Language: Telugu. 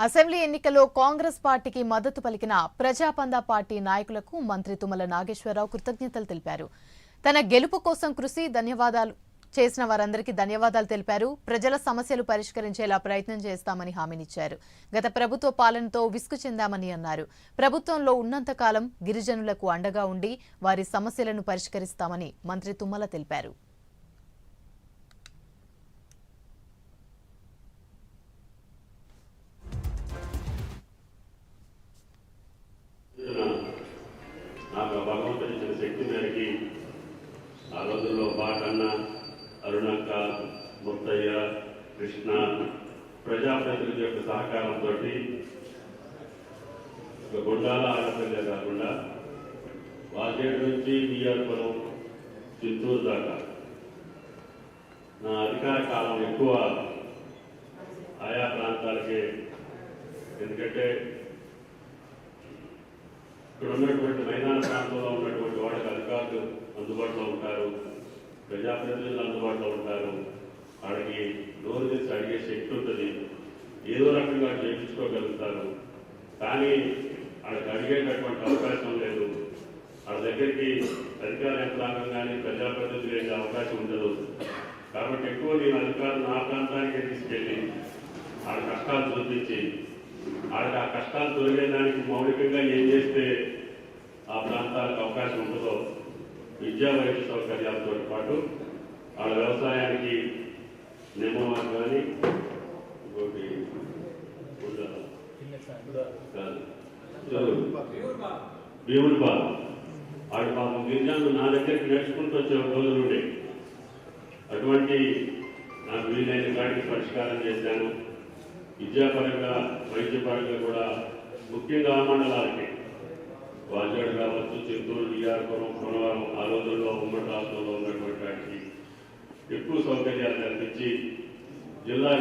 అసెంబ్లీ ఎన్నికల్లో కాంగ్రెస్ పార్టీకి మద్దతు పలికిన ప్రజాపందా పార్టీ నాయకులకు మంత్రి తుమ్మల నాగేశ్వరరావు కృతజ్ఞతలు తెలిపారు. తన గెలుపు కోసం కృషి ధన్యవాదాలు చేసిన వారందరికీ ధన్యవాదాలు తెలిపారు. ప్రజల సమస్యలు పరిష్కరించేలా ప్రయత్నం చేస్తామని హామీనిచ్చారు. గత ప్రభుత్వ పాలనతో విసుగు చెందామని అన్నారు. ప్రభుత్వంలో ఉన్నంతకాలం గిరిజనులకు అండగా ఉండి వారి సమస్యలను పరిష్కరిస్తామని మంత్రి తుమ్మల తెలిపారు. రోజుల్లో అరుణక్క ముత్తయ్య కృష్ణ ప్రజాప్రతినిధుల యొక్క సహకారంతో గుండాల ఆడపిల్లే కాకుండా వాజేడు నుంచి బియ్యార్పురం చిత్తూరు దాకా. నా అధికార కాలం ఎక్కువ ఆయా ప్రాంతాలకే. ఎందుకంటే ఇక్కడ ఉన్నటువంటి మైదాన ప్రాంతంలో ఉన్నటువంటి వాళ్ళకి అధికారులు అందుబాటులో ఉంటారు. ప్రజాప్రతినిధులు అందుబాటులో ఉంటారు. వాళ్ళకి డోర్ తెచ్చి అడిగే శక్తి ఉంటుంది. ఏదో రకంగా చేయించుకోగలుగుతారు కానీ వాళ్ళకి అడిగేటటువంటి అవకాశం లేదు. వాళ్ళ దగ్గరికి అధికార యంత్రాంగం కానీ ప్రజాప్రతినిధులు వెళ్ళే అవకాశం ఉండదు. కాబట్టి ఎక్కువ నేను అధికారులు నా ప్రాంతానికే తీసుకెళ్ళి వాళ్ళ కష్టాలు చూపించి వాళ్ళకి ఆ కష్టాలు తొలగేదానికి మౌలికంగా ఏం చేస్తే ఆ ప్రాంతాలకు అవకాశం ఉంటుందో విద్యా వైద్య సౌకర్యాలతో పాటు వాళ్ళ వ్యవసాయానికి నిమ్మవారు కానీ ఇంకోటి ఉందా? కాదు భీముడి పాలు పాపం గిరిజాను నా దగ్గరికి నేర్చుకుంటూ వచ్చే రోజులు ఉండే అటువంటి నాకు వీలైన వాటికి పరిష్కారం చేశాను. విద్యాపరంగా వైద్యపరంగా కూడా ముఖ్యంగా మండలాలకి వాజాడు కావచ్చు చిత్తూరు విజయనగరం కొనవరం ఆ రోజుల్లో ఉమ్మడి రాష్ట్రంలో ఉన్నటువంటి వాటికి ఎక్కువ సౌకర్యాలు కల్పించి జిల్లా